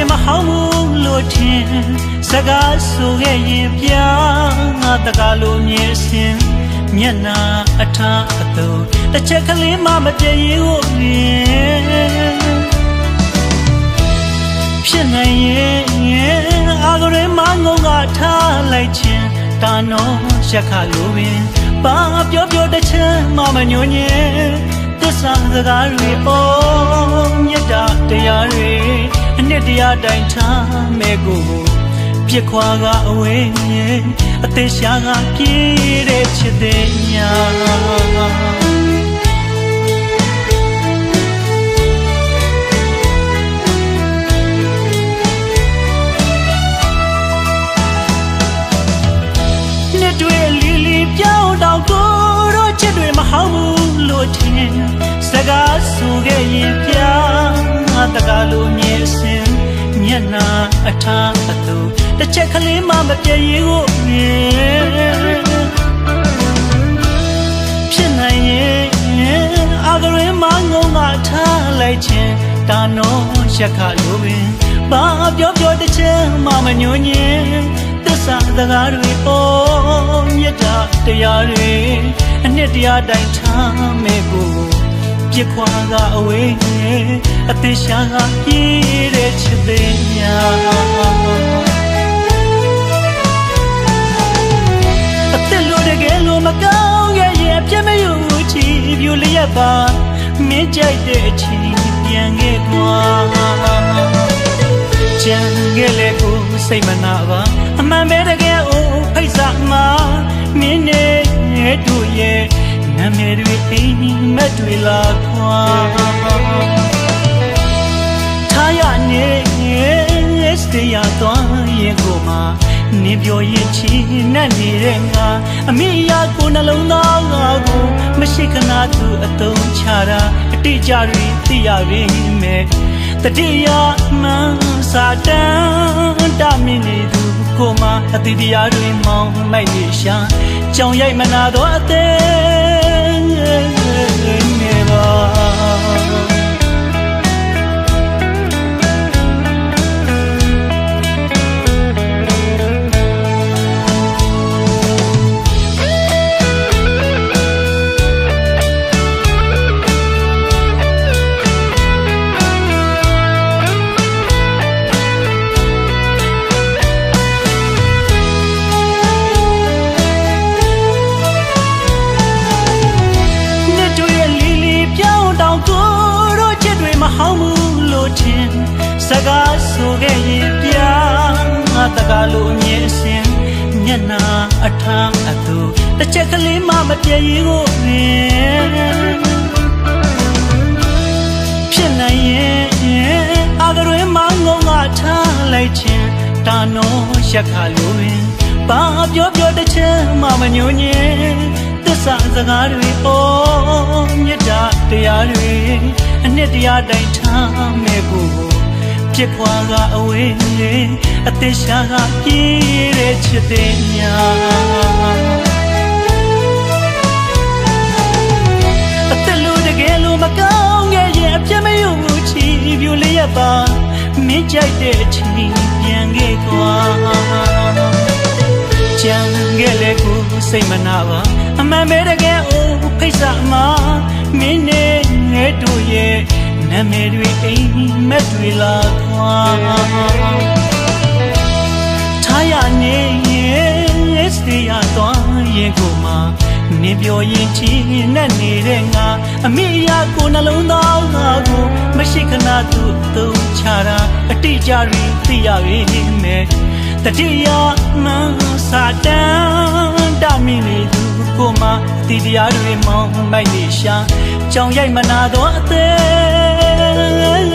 တွေမဟောင်းဘူးလို့ထင်စကားဆိုခဲ့ရင်ပြငါတကားလိုမြင်စင်မျက်နာအထားအသွတစ်ချက်ကလေးမှမပြည့်ရင်ကိုမြင်ဖြစ်နိုင်ရင်အာဂရေမငုံကထားလိုက်ခြင်းတာနောရက်ခလိုပင်ဘာပြောပြောတစ်ချက်မှမညွညင်သစ္စာစကားတွေပေါ်မြတ်တာတရားတွေ အနှစ်တရားတိုင်းထားမဲ့ကိုယ်ပြစ်ခွာကအဝေးအသေးရှားကပြေးတဲ့ချစ်တဲ့ညာနှစ်တွေလီလီပြောင်းတော့ကိုတို့ချစ်တွေမဟောင်းဘူးလို့ထင်စကားဆိုခဲ့ရင်ပြငါတကားလိုမြင်စင် မျက်နာအထားအသူတစ်ချက်ကလေးမှမပြည့်ရင်ကိုမြင်ဖြစ်နိုင်ရင်အာဂရင်မငုံငါထားလိုက်ခြင်းတာနောရက်ခလိုပင်ဘာပြောပြောတစ်ချက်မှမညွညင်သစ္စာစကားတွေပေါ်မြတ်တာတရားတွေအနှစ်တရားတိုင်းထားမဲ့ကို ပြစ်ခွာကအဝေးအသေးရှာကပြေးတဲ့ချစ်သေးညာအသက်လို့တကယ်လို့မကောင်းရဲ့ရဲ့အပြစ်မယူချီပြူလျက်ပါမင်းကြိုက်တဲ့အချိန်ပြန်ခဲ့ကွာကြံခဲ့လေကိုစိတ်မနာပါအမှန်ပဲတကယ် နာမည်တွေအိမ်မက်တွေလာခွာထားရနေစတရားသွားရင်ကိုမှနေပြောရင်ချီနဲ့နေတဲ့ငါအမိယာကိုနှလုံးသားငါကိုမရှိခဏသူအတုံးချတာအတိအကျတွေသိရပြီမဲ့တတိယမှန်စာတန်တမင်းနေသူကိုမှအတိတရားတွေမောင်းမိုက်နေရှာကြောင်ရိုက်မနာတော့အသေး စကားဆိုခဲ့ရင်ပြငါတကားလို့မြင်စင်မျက်နာအထားအသူတစ်ချက်ကလေးမှမပြည့်ရင်ကိုမြင်ဖြစ်နိုင်ရင်အာဂရွေမငုံငါထားလိုက်ခြင်းတာနောရက်ခလိုပင်ဘာပြောပြောတစ်ချက်မှမညွညင်သစ္စာစကားတွေအော်မြတ်တာတရားတွေအနှစ်တရားတိုင်းထားမဲ့ကိုပြ စ်ခွာကအဝေးအသေးရှာကပြေးတဲ့ချစ်တဲ့ညာအသက်လို့တကယ်လို့မကောင်းခဲ့ရဲ့အပြစ်မယူဘူးချီပြူလေးရပါမင်းကြိုက်တဲ့အချိန်ပြန်ခဲ့ကွာကြံခဲ့လေကိုစိတ်မနာပါအမှန်ပဲတကယ်အိုးဖိတ်စာမှာမင်းနဲ့ငဲတို့ရဲ့နာ မည်တွေအိမ်မက်တွေလာခွာထားရနေရင်စတရားသွားရင်ကိုမှနေပြောရင်ချီနဲ့နေတဲ့ငါအမိယာကိုနှလုံးသားငါကိုမရှိခဏသူသုံးချတာအတိအကျတွေသိရပြီမဲ့တတိယမှန်စာတန်တမင်းနေသူကိုမှအတိတရားတွေမောင်းမိုက်နေရှာကြောင်ရိုက်မနာတော့အသေး 嗯